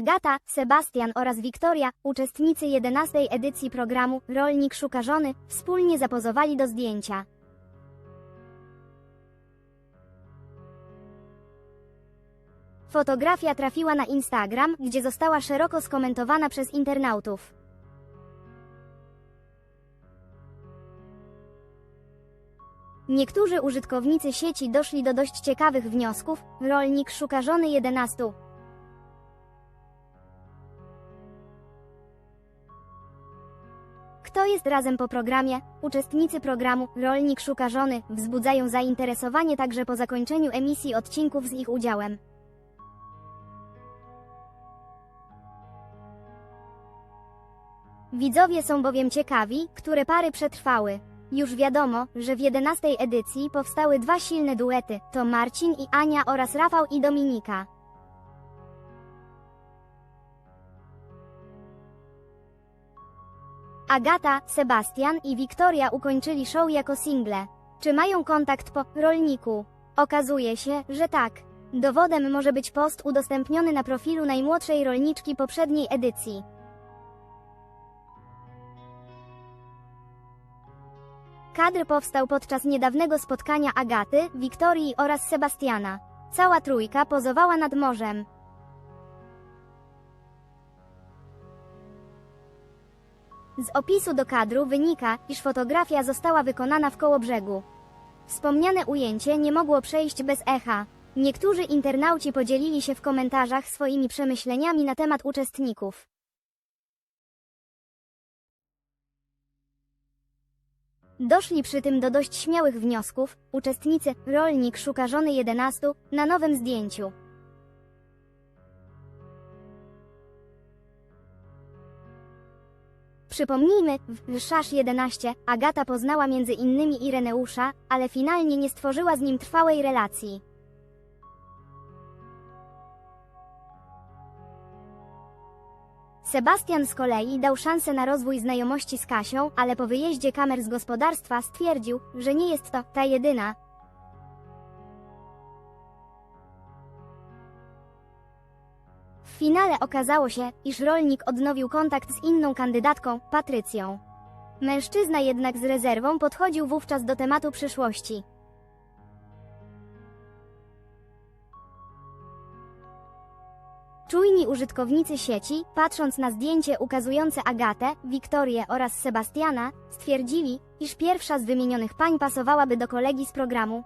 Agata, Sebastian oraz Wiktoria, uczestnicy 11 edycji programu Rolnik szuka żony, wspólnie zapozowali do zdjęcia. Fotografia trafiła na Instagram, gdzie została szeroko skomentowana przez internautów. Niektórzy użytkownicy sieci doszli do dość ciekawych wniosków. Rolnik szuka żony 11. Kto jest razem po programie? Uczestnicy programu Rolnik szuka żony wzbudzają zainteresowanie także po zakończeniu emisji odcinków z ich udziałem. Widzowie są bowiem ciekawi, które pary przetrwały. Już wiadomo, że w 11 edycji powstały dwa silne duety, to Marcin i Ania oraz Rafał i Dominika. Agata, Sebastian i Wiktoria ukończyli show jako single. Czy mają kontakt po rolniku? Okazuje się, że tak. Dowodem może być post udostępniony na profilu najmłodszej rolniczki poprzedniej edycji. Kadr powstał podczas niedawnego spotkania Agaty, Wiktorii oraz Sebastiana. Cała trójka pozowała nad morzem. Z opisu do kadru wynika, iż fotografia została wykonana w Kołobrzegu. Wspomniane ujęcie nie mogło przejść bez echa. Niektórzy internauci podzielili się w komentarzach swoimi przemyśleniami na temat uczestników. Doszli przy tym do dość śmiałych wniosków, uczestnicy, rolnik szuka żony 11, na nowym zdjęciu. Przypomnijmy, w Szasz 11 Agata poznała między innymi Ireneusza, ale finalnie nie stworzyła z nim trwałej relacji. Sebastian z kolei dał szansę na rozwój znajomości z Kasią, ale po wyjeździe kamer z gospodarstwa stwierdził, że nie jest to ta jedyna. Finale okazało się, iż rolnik odnowił kontakt z inną kandydatką, Patrycją. Mężczyzna jednak z rezerwą podchodził wówczas do tematu przyszłości. Czujni użytkownicy sieci, patrząc na zdjęcie ukazujące Agatę, Wiktorię oraz Sebastiana, stwierdzili, iż pierwsza z wymienionych pań pasowałaby do kolegi z programu.